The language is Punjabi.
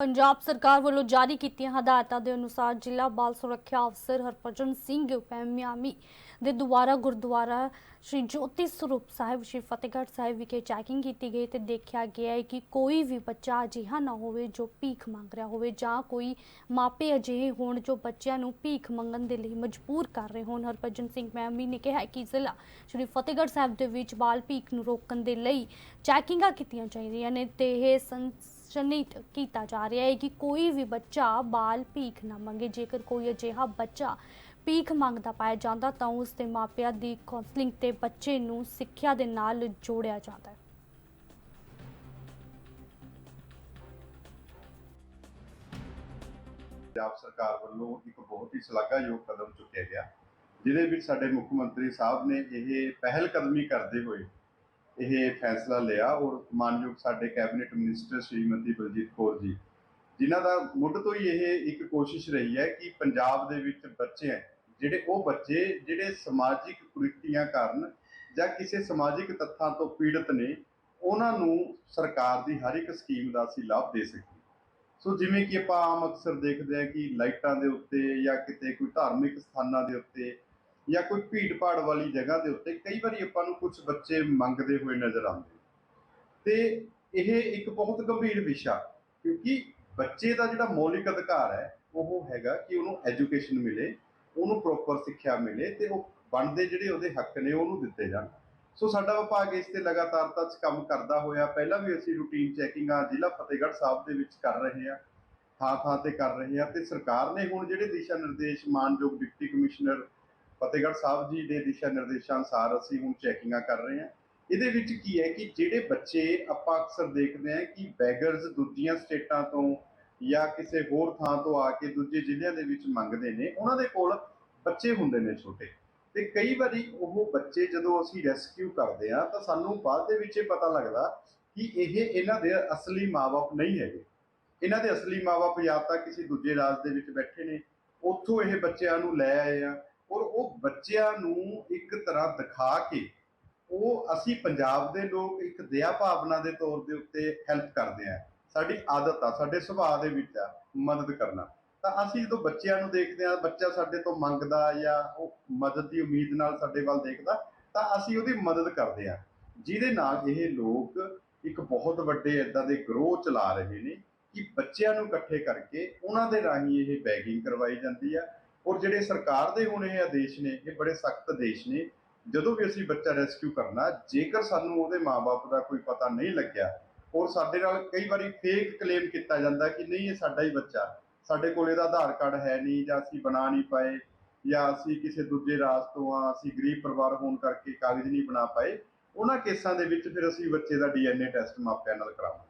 ਪੰਜਾਬ ਸਰਕਾਰ ਵੱਲੋਂ ਜਾਰੀ ਕੀਤੀਆਂ ਹਦਾਇਤਾਂ ਦੇ ਅਨੁਸਾਰ ਜ਼ਿਲ੍ਹਾ ਬਾਲ ਸੁਰੱਖਿਆ ਅਫਸਰ ਹਰਭਜਨ ਸਿੰਘ ਪੈਮਿਆਮੀ ਦੇ ਦੁਆਰਾ ਗੁਰਦੁਆਰਾ ਸ਼੍ਰੀ ਜੋਤੀ ਸਰੂਪ ਸਾਹਿਬ, ਸ਼੍ਰੀ ਫਤਿਹਗੜ੍ਹ ਸਾਹਿਬ ਵਿਖੇ ਚੈਕਿੰਗ ਕੀਤੀ ਗਈ ਤੇ ਦੇਖਿਆ ਗਿਆ ਹੈ ਕਿ ਕੋਈ ਵੀ ਬੱਚਾ ਅਜਿਹਾ ਨਾ ਹੋਵੇ ਜੋ ਭੀਖ ਮੰਗ ਰਿਹਾ ਹੋਵੇ ਜਾਂ ਕੋਈ ਮਾਪੇ ਅਜਿਹੇ ਹੋਣ ਜੋ ਬੱਚਿਆਂ ਨੂੰ ਭੀਖ ਮੰਗਣ ਦੇ ਲਈ ਮਜਬੂਰ ਕਰ ਰਹੇ ਹੋਣ। ਹਰਭਜਨ ਸਿੰਘ ਮੈਮੀ ਨੇ ਕਿਹਾ ਕਿ ਜ਼ਿਲ੍ਹਾ ਸ਼੍ਰੀ ਫਤਿਹਗੜ੍ਹ ਸਾਹਿਬ ਦੇ ਵਿੱਚ ਬਾਲ ਭੀਖ ਨੂੰ ਰੋਕਣ ਦੇ ਲਈ ਚੈਕਿੰਗਾਂ ਕੀਤੀਆਂ ਚਾਹੀਦੀਆਂ ਨੇ ਤੇ ਇਹ ਸਨਸ਼ਨਿਤ ਕੀਤਾ ਜਾ ਰਿਹਾ ਹੈ ਕਿ ਕੋਈ ਵੀ ਬੱਚਾ ਬਾਲ ਭੀਖ ਨਾ ਮੰਗੇ। ਜੇਕਰ ਕੋਈ ਅਜਿਹਾ ਬੱਚਾ ਭੀਖ ਮੰਗਦਾ ਪਾਇਆ ਜਾਂਦਾ, ਤਾਂ ਉਸ ਦੇ ਮਾਪਿਆਂ ਦੀ ਕਾਉਂਸਲਿੰਗ ਤੇ ਬੱਚੇ ਨੂੰ ਸਿੱਖਿਆ ਦੇ ਨਾਲ ਜੋੜਿਆ ਜਾਂਦਾ ਹੈ। ਪੰਜਾਬ ਸਰਕਾਰ ਵੱਲੋਂ ਇੱਕ ਬਹੁਤ ਹੀ ਸ਼ਲਾਘਾਯੋਗ ਕਦਮ ਚੁੱਕਿਆ ਗਿਆ, ਜਿਹਦੇ ਵਿੱਚ ਸਾਡੇ ਮੁੱਖ ਮੰਤਰੀ ਸਾਹਿਬ ਨੇ ਇਹ ਪਹਿਲ ਕਦਮੀ ਕਰਦੇ ਹੋਏ ਇਹ ਫੈਸਲਾ ਲਿਆ ਔਰ ਮਾਨਯੋਗ ਸਾਡੇ ਕੈਬਨਿਟ ਮਿਨਿਸਟਰ ਸ਼੍ਰੀਮਤੀ ਬਲਜੀਤ ਕੌਰ ਜੀ। ਜਿਨ੍ਹਾਂ ਦਾ ਮੁੱਢ ਤੋਂ ਹੀ ਇਹ ਇੱਕ ਕੋਸ਼ਿਸ਼ ਰਹੀ ਹੈ ਕਿ ਪੰਜਾਬ ਦੇ ਵਿੱਚ ਬੱਚੇ ਹੈ, ਜਿਹੜੇ ਉਹ ਬੱਚੇ, ਜਿਹੜੇ ਸਮਾਜਿਕ ਕੁਰੀਤੀਆਂ ਕਾਰਨ ਜਾਂ ਕਿਸੇ ਸਮਾਜਿਕ ਤੱਥਾਂ ਤੋਂ ਪੀੜਤ ਨੇ, ਉਹਨਾਂ ਨੂੰ ਸਰਕਾਰ ਦੀ ਹਰ ਇੱਕ ਸਕੀਮ ਦਾ ਅਸੀਂ ਲਾਭ ਦੇ ਸਕੀਏ। ਸੋ ਜਿਵੇਂ ਕਿ ਆਪਾਂ ਆਮ ਅਕਸਰ ਦੇਖਦੇ ਹਾਂ ਕਿ ਲਾਈਟਾਂ ਦੇ ਉੱਤੇ ਜਾਂ ਕਿਤੇ ਕੋਈ ਧਾਰਮਿਕ ਸਥਾਨਾਂ ਦੇ ਉੱਤੇ ਜਾਂ ਕੋਈ ਭੀੜ-ਭਾੜ ਵਾਲੀ ਜਗ੍ਹਾ ਦੇ ਉੱਤੇ ਕਈ ਵਾਰੀ ਆਪਾਂ ਨੂੰ ਕੁਝ ਬੱਚੇ ਮੰਗਦੇ ਹੋਏ ਨਜ਼ਰ ਆਉਂਦੇ। ਤੇ ਇਹ ਇੱਕ ਬਹੁਤ ਗੰਭੀਰ ਵਿਸ਼ਾ, ਕਿਉਂਕਿ ਬੱਚੇ ਦਾ ਜਿਹੜਾ ਮੌਲਿਕ ਅਧਿਕਾਰ ਹੈ, ਉਹ ਹੈਗਾ ਕਿ ਉਹਨੂੰ ਐਜੂਕੇਸ਼ਨ ਮਿਲੇ, ਉਹਨੂੰ ਪ੍ਰੋਪਰ ਸਿੱਖਿਆ ਮਿਲੇ ਤੇ ਉਹ ਬਣਦੇ ਜਿਹੜੇ ਉਹਦੇ ਹੱਕ ਨੇ, ਉਹਨੂੰ ਦਿੱਤੇ ਜਾਣ। ਸੋ ਸਾਡਾ ਵਿਭਾਗ ਇਸ ਤੇ ਲਗਾਤਾਰਤਾ 'ਚ ਕੰਮ ਕਰਦਾ ਹੋਇਆ। ਪਹਿਲਾਂ ਵੀ ਅਸੀਂ ਰੂਟੀਨ ਚੈਕਿੰਗਾਂ ਜ਼ਿਲ੍ਹਾ ਫਤਿਹਗੜ੍ਹ ਸਾਹਿਬ ਦੇ ਵਿੱਚ ਕਰ ਰਹੇ ਹਾਂ ਥਾਂ ਥਾਂ ਤੇ ਕਰ ਰਹੇ ਹਾਂ ਤੇ ਸਰਕਾਰ ਨੇ ਹੁਣ ਜਿਹੜੇ ਦਿਸ਼ਾ ਨਿਰਦੇਸ਼, ਮਾਨਯੋਗ ਡਿਪਟੀ ਕਮਿਸ਼ਨਰ ਫਤਿਹਗੜ੍ਹ ਸਾਹਿਬ ਜੀ ਦੇ ਦਿਸ਼ਾ ਨਿਰਦੇਸ਼ਾਂ ਅਨੁਸਾਰ ਅਸੀਂ ਹੁਣ ਚੈਕਿੰਗਾਂ ਕਰ ਰਹੇ ਹਾਂ। ਇਹਦੇ ਵਿੱਚ ਕੀ ਹੈ ਕਿ ਜਿਹੜੇ ਬੱਚੇ ਆਪਾਂ ਅਕਸਰ ਦੇਖਦੇ ਹਾਂ ਕਿ ਬੈਗਰਸ ਦੂਜੀਆਂ ਸਟੇਟਾਂ ਤੋਂ ਜਾਂ ਕਿਸੇ ਹੋਰ ਥਾਂ ਤੋਂ ਆ ਕੇ ਦੂਜੇ ਜ਼ਿਲ੍ਹਿਆਂ ਦੇ ਵਿੱਚ ਮੰਗਦੇ ਨੇ, ਉਹਨਾਂ ਦੇ ਕੋਲ ਬੱਚੇ ਹੁੰਦੇ ਨੇ ਛੋਟੇ। ਤੇ ਕਈ ਵਾਰੀ ਉਹ ਬੱਚੇ ਜਦੋਂ ਅਸੀਂ ਰੈਸਕਿਊ ਕਰਦੇ ਆ ਤਾਂ ਸਾਨੂੰ ਬਾਅਦ ਦੇ ਵਿੱਚ ਇਹ ਪਤਾ ਲੱਗਦਾ ਕਿ ਇਹ ਇਹਨਾਂ ਦੇ ਅਸਲੀ ਮਾਪੇ ਨਹੀਂ ਹੈਗੇ। ਇਹਨਾਂ ਦੇ ਅਸਲੀ ਮਾਪੇ ਜਾਂ ਤਾਂ ਕਿਸੇ ਦੂਜੇ ਰਾਜ ਦੇ ਵਿੱਚ ਬੈਠੇ ਨੇ, ਉੱਥੋਂ ਇਹ ਬੱਚਿਆਂ ਨੂੰ ਲੈ ਆਏ ਆ ਔਰ ਉਹ ਬੱਚਿਆਂ ਨੂੰ ਇੱਕ ਤਰ੍ਹਾਂ ਦਿਖਾ ਕੇ ਉਹ ਅਸੀਂ ਪੰਜਾਬ ਦੇ ਲੋਕ ਇੱਕ ਦਇਆ ਭਾਵਨਾ ਦੇ ਤੌਰ ਦੇ ਉੱਤੇ ਹੈਲਪ ਕਰਦੇ ਆ ਸਾਡੀ ਆਦਤ ਆ, ਸਾਡੇ ਸੁਭਾਅ ਦੇ ਵਿੱਚ ਆ, ਮਦਦ ਕਰਨਾ। ਤਾਂ ਅਸੀਂ ਜਦੋਂ ਬੱਚਿਆਂ ਨੂੰ ਦੇਖਦੇ ਆ ਬੱਚਾ ਸਾਡੇ ਤੋਂ ਮੰਗਦਾ ਜਾਂ ਉਹ ਮਦਦ ਦੀ ਉਮੀਦ ਨਾਲ ਸਾਡੇ ਵੱਲ ਦੇਖਦਾ, ਤਾਂ ਅਸੀਂ ਉਹਦੀ ਮਦਦ ਕਰਦੇ ਆ ਜਿਹਦੇ ਨਾਲ ਇਹ ਲੋਕ ਇੱਕ ਬਹੁਤ ਵੱਡੇ ਇਦਾਂ ਦੇ ਗਰੋਹ ਚਲਾ ਰਹੇ ਨੇ ਕਿ ਬੱਚਿਆਂ ਨੂੰ ਇਕੱਠੇ ਕਰਕੇ ਉਹਨਾਂ ਦੇ ਰਾਹੀਂ ਇਹ ਬੈਗਿੰਗ ਕਰਵਾਈ ਜਾਂਦੀ ਆ ਔਰ ਜਿਹੜੇ ਸਰਕਾਰ ਦੇ ਹੁਣ ਇਹ ਆਦੇਸ਼ ਨੇ, ਇਹ ਬੜੇ ਸਖਤ ਆਦੇਸ਼ ਨੇ, ਜਦੋਂ ਵੀ ਅਸੀਂ ਬੱਚਾ ਰੈਸਕਿਊ ਕਰਨਾ, ਜੇਕਰ ਸਾਨੂੰ ਉਹਦੇ ਮਾਪੇ ਦਾ ਕੋਈ ਪਤਾ ਨਹੀਂ ਲੱਗਿਆ, ਔਰ ਸਾਡੇ ਨਾਲ ਕਈ ਵਾਰੀ ਫੇਕ ਕਲੇਮ ਕੀਤਾ ਜਾਂਦਾ ਕਿ ਨਹੀਂ, ਇਹ ਸਾਡਾ ਹੀ ਬੱਚਾ, ਸਾਡੇ ਕੋਲ ਇਹਦਾ ਆਧਾਰ ਕਾਰਡ ਹੈ ਨਹੀਂ, ਜਾਂ ਅਸੀਂ ਬਣਾ ਨਹੀਂ ਪਾਏ, ਜਾਂ ਅਸੀਂ ਕਿਸੇ ਦੂਜੇ ਰਾਜ ਤੋਂ ਆ, ਅਸੀਂ ਗਰੀਬ ਪਰਿਵਾਰ ਹੋਣ ਕਰਕੇ ਕਾਗਜ਼ ਨਹੀਂ ਬਣਾ ਪਾਏ, ਉਹਨਾਂ ਕੇਸਾਂ ਦੇ ਵਿੱਚ ਫਿਰ ਅਸੀਂ ਬੱਚੇ ਦਾ ਡੀਐਨਏ ਟੈਸਟ ਮਾਪਿਆਂ ਨਾਲ ਕਰਾਵਾਂਗੇ।